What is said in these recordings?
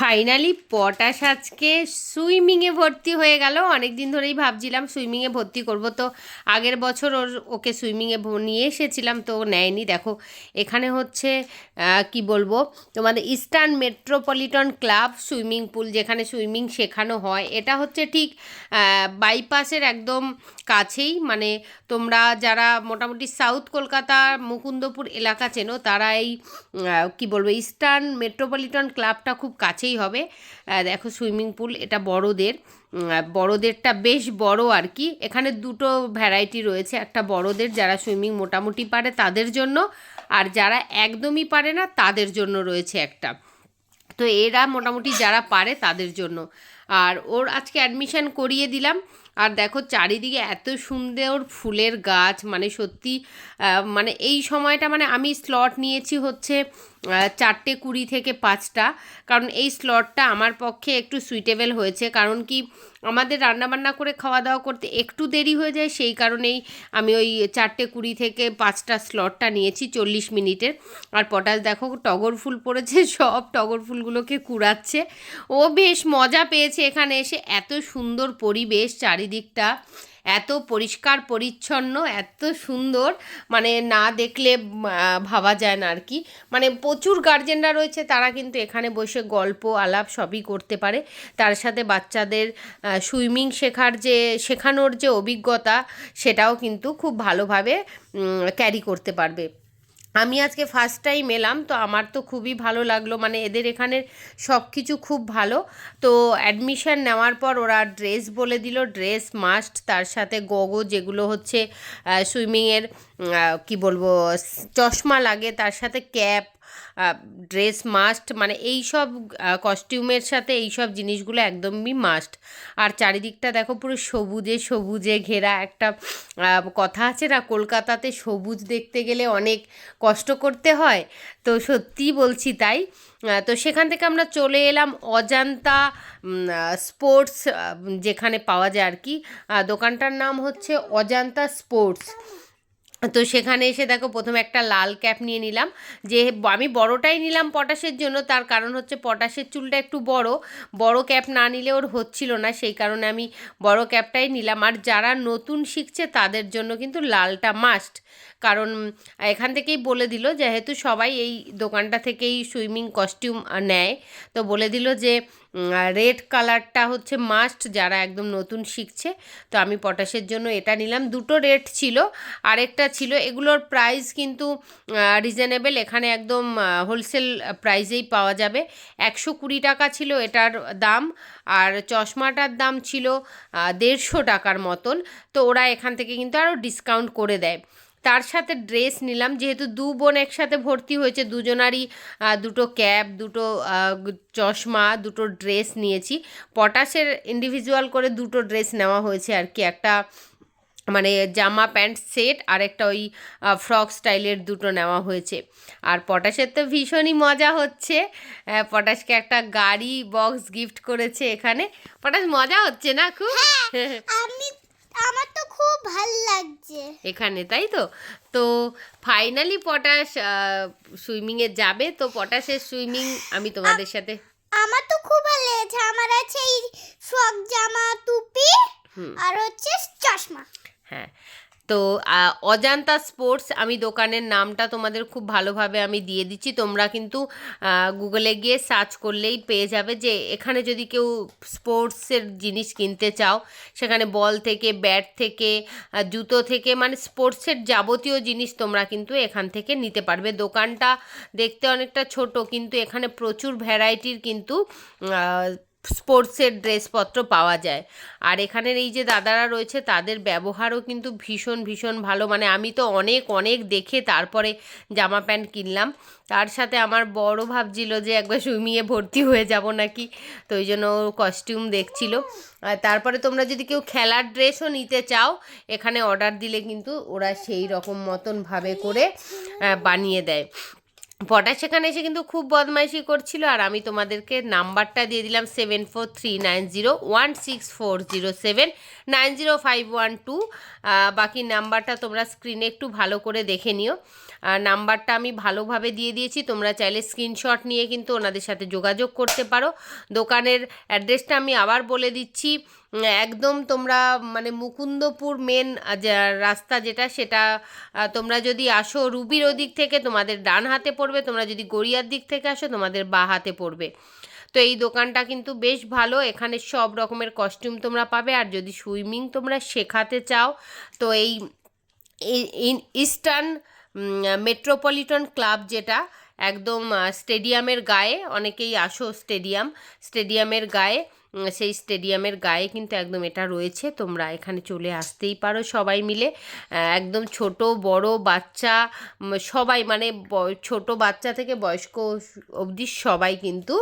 Finally potash আজকে সুইমিংয়ে ভর্তি হয়ে গেল। অনেক দিন ধরেই ভাবছিলাম সুইমিংয়ে ভর্তি করব। তো আগের বছর ওর, ওকে সুইমিংয়ে নিয়ে এসেছিলাম, তো নেয়নি। দেখো, এখানে হচ্ছে কি বলব, তোমাদের Eastern Metropolitan Club swimming pool, যেখানে সুইমিং শেখানো হয়। এটা হচ্ছে ঠিক বাইপাসের একদম কাছেই। মানে তোমরা যারা মোটামুটি সাউথ কলকাতা, মুকুন্দপুর এলাকা চেনো, তারা এই কি বলব, ইস্টার্ন মেট্রোপলিটন ক্লাবটা খুব কাছেই হবে। দেখো সুইমিং পুল, এটা বড়দের। বড়দেরটা বেশ বড় আর কি। এখানে দুটো ভ্যারাইটি রয়েছে, একটা বড়দের যারা সুইমিং মোটামুটি পারে তাদের জন্য, আর যারা একদমই পারে না তাদের জন্য রয়েছে একটা। তো এরা মোটামুটি যারা পারে তাদের জন্য। আর ওর আজকে অ্যাডমিশন করিয়ে দিলাম। আর দেখো চারিদিকে এত সুন্দর ফুলের গাছ মানে সত্যি মানে এই সময়টা মানে আমি স্লট নিয়েছি হচ্ছে চারটে কুড়ি থেকে পাঁচটা। কারণ এই স্লটটা আমার পক্ষে একটু সুইটেবল হয়েছে। কারণ কি, আমাদের রান্নাবান্না করে খাওয়া দাওয়া করতে একটু দেরি হয়ে যায়, সেই কারণেই আমি ওই চারটে কুড়ি থেকে পাঁচটা স্লটটা নিয়েছি চল্লিশ মিনিটের। আর পটাশ দেখো, টগর ফুল পড়েছে, সব টগর ফুলগুলোকে কুড়াচ্ছে। ও বেশ মজা পেয়েছে। এখানে এসে এত সুন্দর পরিবেশ চারিদিকটা, এত পরিষ্কার পরিচ্ছন্ন, এত সুন্দর মানে না দেখলে ভাবা যায় না আর কি মানে প্রচুর গার্জেনরা রয়েছে, তারা কিন্তু এখানে বসে গল্প, আলাপ সবই করতে পারে। তার সাথে বাচ্চাদের সুইমিং শেখার যে, শেখানোর যে অভিজ্ঞতা, সেটাও কিন্তু খুব ভালোভাবে ক্যারি করতে পারবে। আমি আজকে ফার্স্ট টাইম এলাম, তো আমার তো খুবই ভালো লাগল। মানে এদের এখানে সব কিছু খুব ভালো। তো অ্যাডমিশন নেওয়ার পর ওরা ড্রেস বলে দিল ড্রেস মাস্ট তার সাথে গগো যেগুলো হচ্ছে সুইমিংয়ের কি বলব, চশমা লাগে, তার সাথে ক্যাপ ড্রেস মাস্ট মানে এই সব কস্টিউমের সাথে এই সব জিনিসগুলো একদমই মাস্ট আর চারিদিকটা দেখো পুরো সবুজে সবুজে ঘেরা একটা কথা আছে না, কলকাতাতে সবুজ দেখতে গেলে অনেক কষ্ট করতে হয়। তো সত্যি বলছি তাই। তো সেখান থেকে আমরা চলে এলাম অজান্তা স্পোর্টস যেখানে পাওয়া যায় আর কি। দোকানটার নাম হচ্ছে অজান্তা স্পোর্টস তো সেখানে এসে দেখো প্রথমে একটা লাল ক্যাপ নিয়ে নিলাম। যে আমি বড়টাই নিলাম পটাশের জন্য, তার কারণ হচ্ছে পটাশের চুলটা একটু বড়। বড় ক্যাপ না নিলে ওর হচ্ছিল না, সেই কারণে আমি বড় ক্যাপটাই নিলাম। আর যারা নতুন শিখছে, তাদের জন্য কিন্তু লালটা মাস্ট কারণ এখান থেকেই বলে দিল, যেহেতু সবাই এই দোকানটা থেকেই সুইমিং কস্টিউম নেয়, তো বলে দিল যে রেড কালারটা হচ্ছে মাস্ট যারা একদম নতুন শিখছে। তো আমি পটাশের জন্য এটা নিলাম। দুটো রেট ছিল, আরেকটা ছিল। এগুলোর প্রাইস কিন্তু রিজনেবল এখানে একদম হোলসেল প্রাইসেই পাওয়া যাবে। একশো কুড়ি টাকা ছিল এটার দাম, আর চশমাটার দাম ছিল দেড়শো টাকার মতন। তো ওরা এখান থেকে কিন্তু আরও ডিসকাউন্ট করে দেয়। তার সাথে ড্রেস নিলাম, যেহেতু দু বোন একসাথে ভর্তি হয়েছে, দুজনারই দুটো ক্যাপ, দুটো চশমা, দুটো ড্রেস নিয়েছি। পটাশের ইন্ডিভিজুয়াল করে দুটো ড্রেস নেওয়া হয়েছে আর কি, একটা মানে জামা প্যান্ট সেট আর একটা ওই ফ্রক স্টাইলের দুটো নেওয়া হয়েছে। আর পটাশের তো ভীষণই মজা হচ্ছে পটাশকে একটা গাড়ি বক্স গিফট করেছে এখানে। পটাশ মজা হচ্ছে না খুব? খুব ভালো লাগছে। এখানে তাই তো? তো ফাইনালি পটাশ সুইমিংয়ে যাবে। তো পটাশের সুইমিং আমি তোমাদের সাথে আমার তো খুব ভালো লেগেছে। আমার আছে এই ফ্রক জামা টুপি আর হচ্ছে চশমা। হ্যাঁ। তো অজান্তা স্পোর্টস আমি দোকানের নামটা তোমাদের খুব ভালোভাবে আমি দিয়ে দিচ্ছি। তোমরা কিন্তু গুগলে গিয়ে সার্চ করলেই পেয়ে যাবে যে, এখানে যদি কেউ স্পোর্টসের জিনিস কিনতে চাও, সেখানে বল থেকে, ব্যাট থেকে জুতো থেকে মানে স্পোর্টসের যাবতীয় জিনিস তোমরা কিন্তু এখান থেকে নিতে পারবে। দোকানটা দেখতে অনেকটা ছোট, কিন্তু এখানে প্রচুর ভ্যারাইটির কিন্তু স্পোর্টসের ড্রেসপত্র পাওয়া যায়। আর এখানের এই যে দাদারা রয়েছে, তাদের ব্যবহারও কিন্তু ভীষণ ভীষণ ভালো। মানে আমি তো অনেক অনেক দেখে তারপরে জামা প্যান্ট কিনলাম। তার সাথে আমার বড় ভাবছিল যে একবার সুইমিংয়ে ভর্তি হয়ে যাব নাকি, তো ওই জন্য কস্টিউম দেখছিল। আর তারপরে তোমরা যদি কেউ খেলার ড্রেসও নিতে চাও, এখানে অর্ডার দিলে কিন্তু ওরা সেই রকম মতনভাবে করে বানিয়ে দেয়। পটাশ সেখানে এসে কিন্তু খুব বদমাইশি করছিল। আর আমি তোমাদেরকে নাম্বারটা দিয়ে দিলাম seven four three nine zero one six four zero seven nine zero five one two বাকি নাম্বারটা তোমরা স্ক্রিনে একটু ভালো করে দেখে নিও। নাম্বারটা আমি ভালোভাবে দিয়ে দিয়েছি। তোমরা চাইলে স্ক্রিনশট নিয়ে কিন্তু ওনাদের সাথে যোগাযোগ করতে পারো। দোকানের অ্যাড্রেসটা আমি আবার বলে দিচ্ছি। একদম তোমরা মানে মুকুন্দপুর মেন রাস্তা যেটা, সেটা তোমরা যদি আসো রুবির ওদিক থেকে, তোমাদের ডান হাতে পড়বে। তোমরা যদি গড়িয়ার দিক থেকে আসো, তোমাদের বা হাতে পড়বে। তো এই দোকানটা কিন্তু বেশ ভালো, এখানে সব রকমের কস্টিউম তোমরা পাবে, আর যদি সুইমিং তোমরা শেখাতে চাও, তো এই ইস্টার্ন মেট্রোপলিটন ক্লাব যেটা, একদম স্টেডিয়ামের গায়ে, অনেকেই আসো স্টেডিয়াম স্টেডিয়ামের গায়ে সেই স্টেডিয়ামের গায়ে কিন্তু একদম এটা রয়েছে। তোমরা এখানে চলে আসতেই পারো সবাই মিলে। একদম ছোট, বড়, বাচ্চা সবাই মানে ছোট বাচ্চা থেকে বয়স্ক অবধি সবাই কিন্তু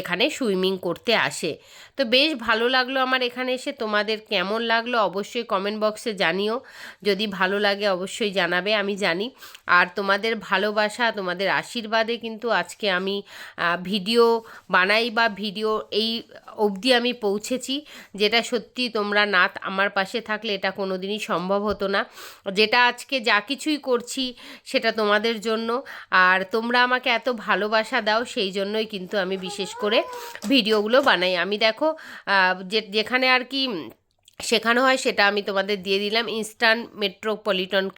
এখানে সুইমিং করতে আসে। তো বেশ ভালো লাগল আমার এখানে এসে। তোমাদের কেমন লাগল অবশ্যই কমেন্ট বক্সে জানিও। যদি ভালো লাগে অবশ্যই জানাবে, আমি জানি। আর তোমাদের ভালোবাসা, তোমাদের আশীর্বাদে কিন্তু আজকে আমি ভিডিও বানাই বা ভিডিও এই অবধি আমি পৌঁছেছি। যেটা সত্যি তোমরা না আমার পাশে থাকলে এটা কোনো দিনই সম্ভব হতো না। যেটা আজকে যা কিছুই করছি সেটা তোমাদের জন্য। আর তোমরা আমাকে এত ভালোবাসা দাও সেই জন্যই কিন্তু আমি বিশেষ করে ভিডিওগুলো বানাই। আমি দেখো যেখানে আর কি শেখানো হয় সেটা আমি তোমাদের দিয়ে দিলাম। Instant metropolitan